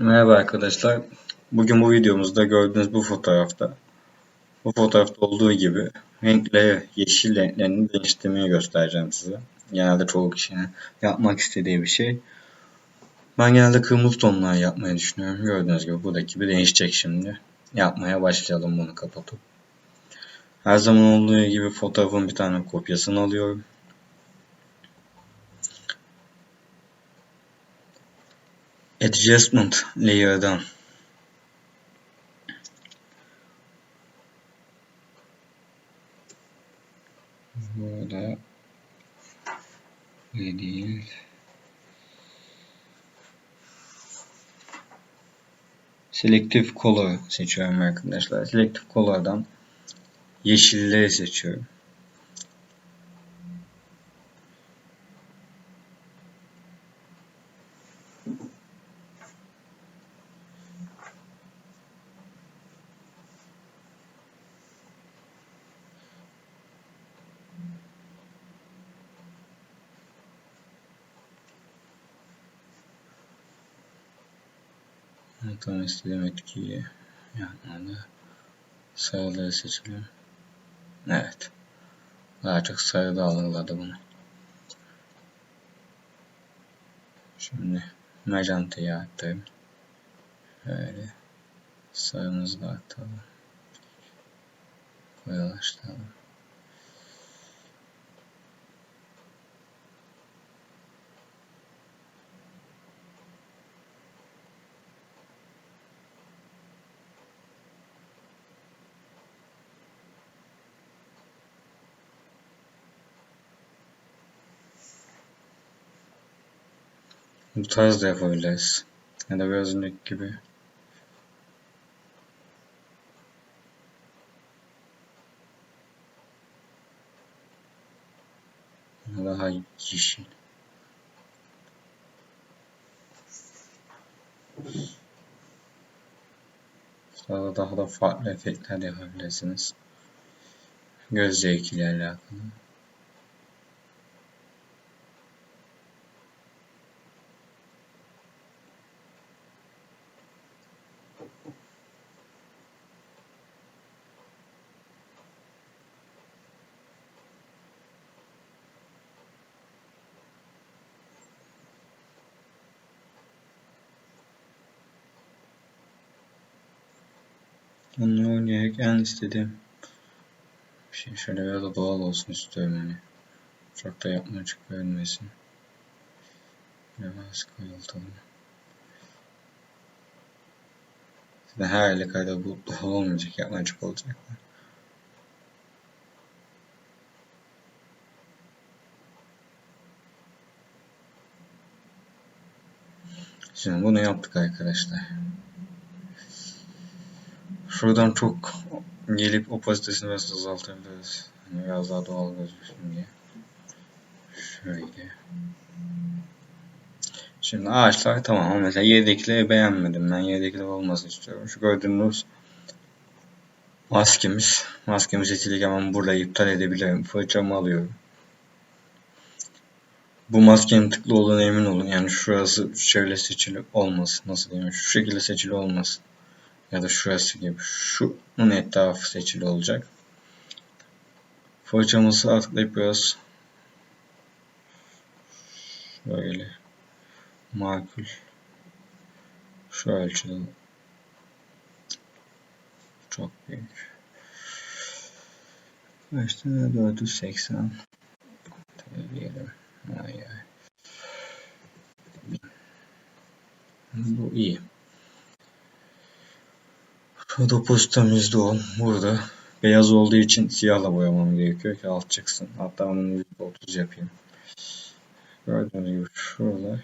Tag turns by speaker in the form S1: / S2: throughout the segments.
S1: Merhaba arkadaşlar. Bugün bu videomuzda gördüğünüz bu fotoğrafta bu fotoğrafta olduğu gibi renkleri, yeşil renklerini değiştirmeyi göstereceğim size. Genelde çoğu kişinin yapmak istediği bir şey. Ben genelde kırmızı tonlar yapmayı düşünüyorum. Gördüğünüz gibi buradaki gibi değişecek şimdi. Yapmaya başlayalım bunu kapatıp. Her zaman olduğu gibi fotoğrafın bir tane kopyasını alıyorum. Adjustment layer'dan burada ne değil Selective Color seçiyorum arkadaşlar. Selective Color'dan yeşilleri seçiyorum. Tam istediğim etkiyi yapmadı. Sarıları seçelim. Evet. Daha çok sarıda algıladı bunu. Şimdi magenta'yı arttırayım. Böyle sarımızı da arttıralım. Koyulaştıralım. Bu tarz da yapabiliriz. Ya da biraz önceki gibi. Daha yeşil. Sonra daha da farklı efektler yapabilirsiniz. Göz zevkiyle alakalı. Onunla oynayarak en istediğim bir şey şöyle biraz da doğal olsun istiyorum hani. Çok da yapma açık görünmesin. Biraz koyultalım. Zaten her halükarda bu doğal olmayacak, yapma açık olacak. Şimdi bunu yaptık arkadaşlar. Şuradan çok gelip opasitesini biraz azaltabiliriz. Yani biraz daha doğal gözüksün diye. Şöyle. Şimdi ağaçlar tamam ama mesela yerdekileri beğenmedim. Ben yerdekiler olmasını istiyorum. Şu gördüğünüz maskemiz. Maskemiz seçilirken ben burada iptal edebilirim. Fırçamı alıyorum. Bu maskenin tıklı olduğuna emin olun. Yani şurası şöyle seçili olmasın. Nasıl diyeyim? Şu şekilde seçili olmasın ya da şurası gibi şunun etrafı seçili olacak. Fırçamızı atlayıp biraz şöyle makul şu ölçüde çok büyük. İşte 480 diyelim. Hayır. Bu iyi. Depozitomuzda ol. Burada beyaz olduğu için siyahla boyamam gerekiyor ki alt çıksın. Hatta bunu %30 yapayım. Gördüğünüz gibi şurada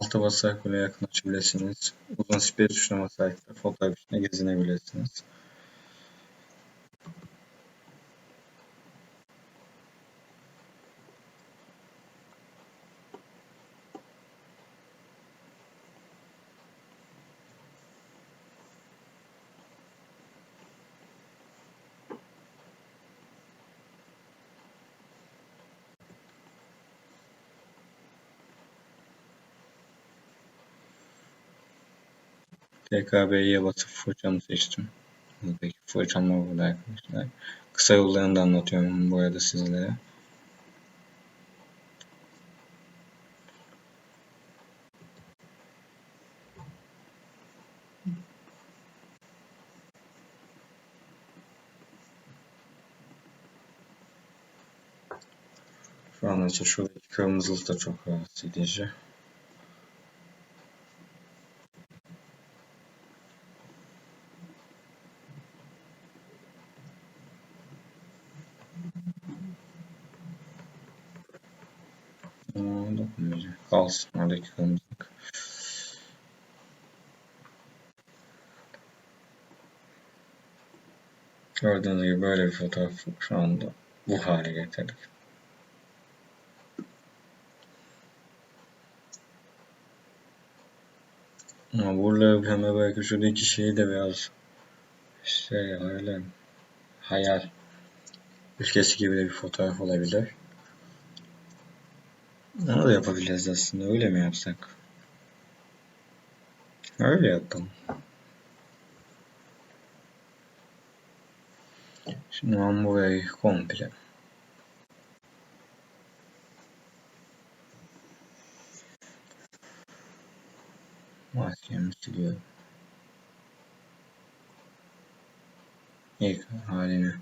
S1: Altı basarak bile yakınlaşabilirsiniz. Uzun siper tuşuna basarak da fotoğraf içine gezinebilirsiniz. TKB'ye basıp fırçamı seçtim. Buradaki fırçam var burada arkadaşlar. Kısa yollarını da anlatıyorum bu arada sizlere. Şu an için şuradaki kırmızılık da çok rahatsız edici. Ama Kalsın oradaki kırmızılık. Gördüğünüz gibi böyle bir fotoğraf şu anda bu hale getirdik. Ama burada hemen belki şuradaki şeyi de biraz şey öyle hayal ülkesi gibi de bir fotoğraf olabilir. Da yapabiliriz aslında. Öyle mi yapsak? Öyle yapalım. Şimdi ben burayı komple maskemi siliyorum. İlk halini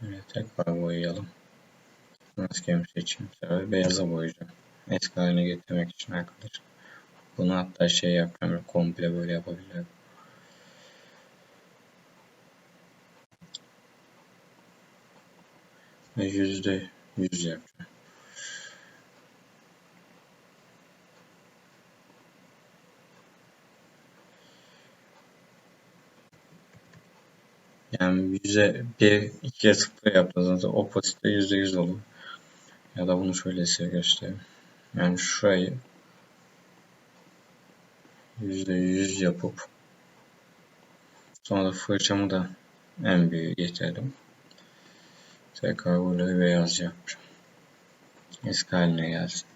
S1: Şöyle tekrar boyayalım. Maskemi seçeyim. Sefer beyaza boyayacağım. Eski haline getirmek için arkadaşlar. Bunu hatta şey yapacağım. Komple böyle yapabilirim. Ve yüzde yüz yapacağım. Yani yüze bir ikiye sıfır yaptığınızda opasite yüzde yüz olur. Ya da bunu şöyle size göstereyim. Yani şurayı yüzde yüz yapıp sonra da fırçamı da en büyüğe getirdim. Tekrar buraları beyaz yapacağım. Eski haline gelsin.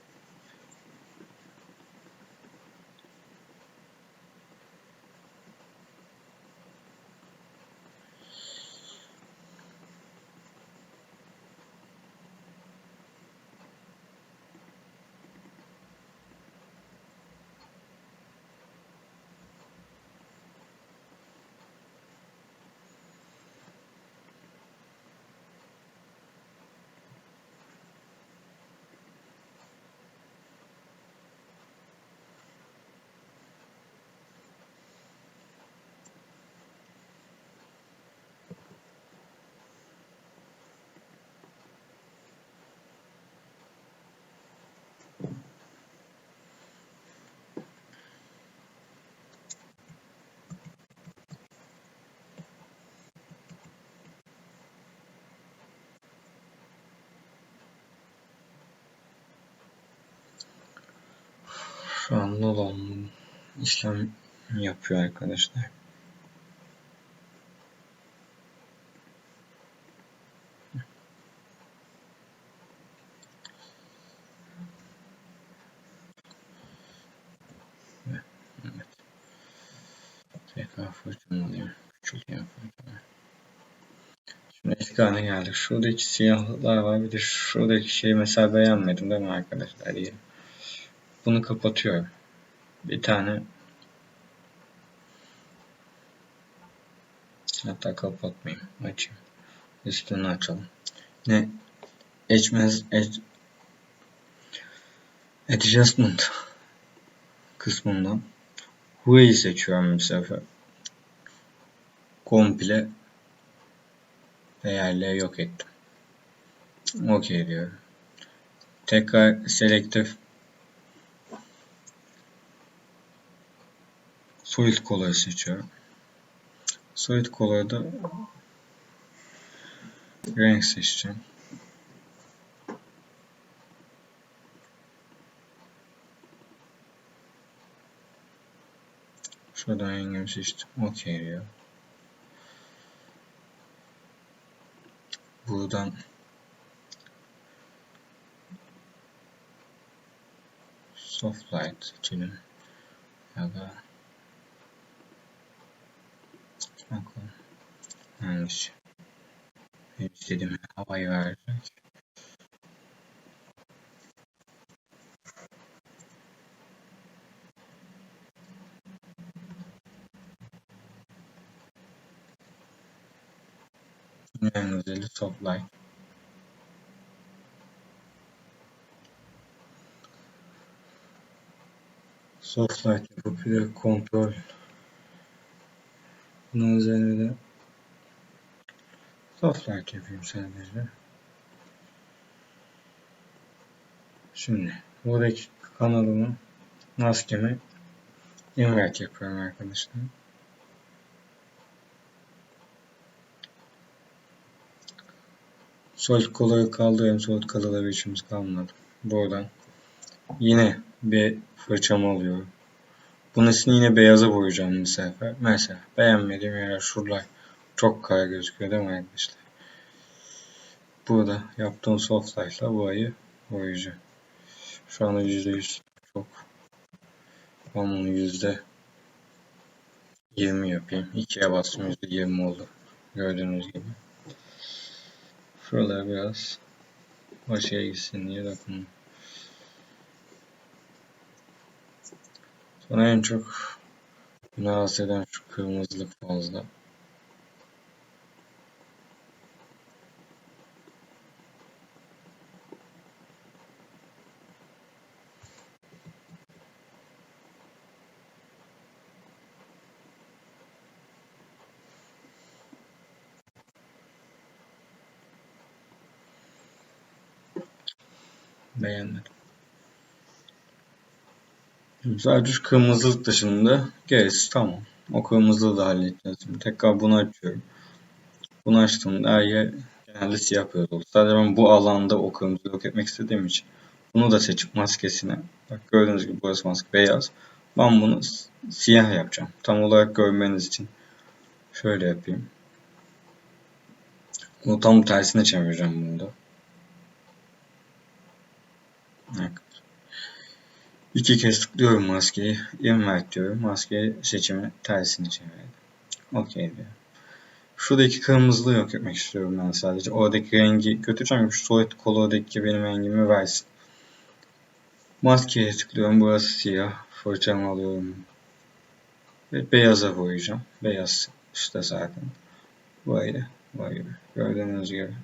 S1: Şu an Nolan işlem yapıyor arkadaşlar. Evet. Tekrar fırçalayayım. Küçülteyim fırçalayayım. Şimdi eski haline geldik. Şuradaki siyahlar var. Bir de şuradaki şeyi mesela beğenmedim değil mi arkadaşlar? Diye. Bunu kapatıyorum. bir tane. Hatta kapatmayayım açayım. Üstünü açalım. Ne? Etmez et, adjustment kısmından. Huey'i seçiyorum bu sefer? Komple değerleri yok ettim. OK diyorum. Tekrar selektif Solid Color'ı seçiyorum. Solid Color'da renk seçeceğim. Şuradan rengimi seçtim. OK diyor. Buradan Soft Light seçelim. Ya da Bakalım. Benim istediğim havayı verecek. En güzeli soft light. Soft light yapıp bir kontrol bunun üzerine de soft light yapayım sadece. Şimdi buradaki kanalımı maskemi invert yapıyorum arkadaşlar. Solid kolları kaldırıyorum. Solid kolada bir işimiz kalmadı. Buradan yine bir fırçamı alıyorum. Bunun yine beyaza boyayacağım bu sefer. Mesela beğenmediğim yerler şuralar çok kara gözüküyor değil mi arkadaşlar? Burada yaptığım soft light'la bu ayı boyayacağım. Şu anda %100 çok. Ben bunu yüzde 20 yapayım. 2'ye bastım %20 oldu. Gördüğünüz gibi. Şuralar biraz başa gitsin diye dokunum. Bana en çok rahatsız eden şu kırmızılık fazla. Beğenmedim. Sadece kırmızılık dışında gerisi tamam. O kırmızılığı da halledeceğiz. Şimdi tekrar bunu açıyorum. Bunu açtığımda her yer genelde siyah beyaz. Sadece ben bu alanda o kırmızıyı yok etmek istediğim için bunu da seçip maskesine bak gördüğünüz gibi burası maske beyaz. Ben bunu siyah yapacağım. Tam olarak görmeniz için şöyle yapayım. Bunu tam tersine çevireceğim bunu da. Evet. İki kez tıklıyorum maskeyi. Invert diyorum. Maskeyi seçimi tersini çevirdim. OK diyor. Şuradaki kırmızılığı yok etmek istiyorum ben sadece. Oradaki rengi götüreceğim. Şu solid color'daki benim rengimi versin. Maskeye tıklıyorum. Burası siyah. Fırçamı alıyorum. Ve beyaza boyayacağım. Beyaz işte zaten. Böyle. Böyle. Gördüğünüz gibi.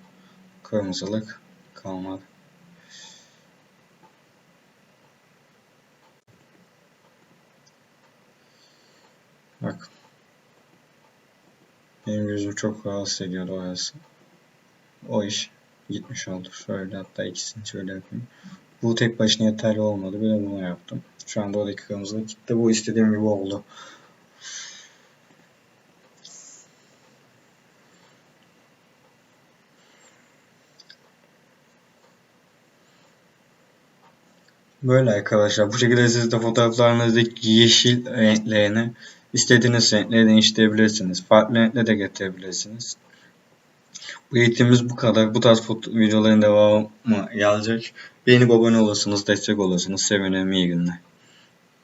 S1: Kırmızılık kalmadı. Bak. Benim gözüm çok rahatsız ediyordu orası. O iş gitmiş oldu. Şöyle hatta ikisini şöyle yapayım. Bu tek başına yeterli olmadı. Bir de bunu yaptım. Şu anda oradaki kırmızılık gitti. Bu istediğim gibi oldu. Böyle arkadaşlar. Bu şekilde siz de fotoğraflarınızdaki yeşil renklerini istediğiniz renkleri değiştirebilirsiniz. Farklı renkle de getirebilirsiniz. Bu eğitimimiz bu kadar. Bu tarz videoların devamı gelecek. Beğenip abone olursanız, destek olursanız sevinirim. İyi günler.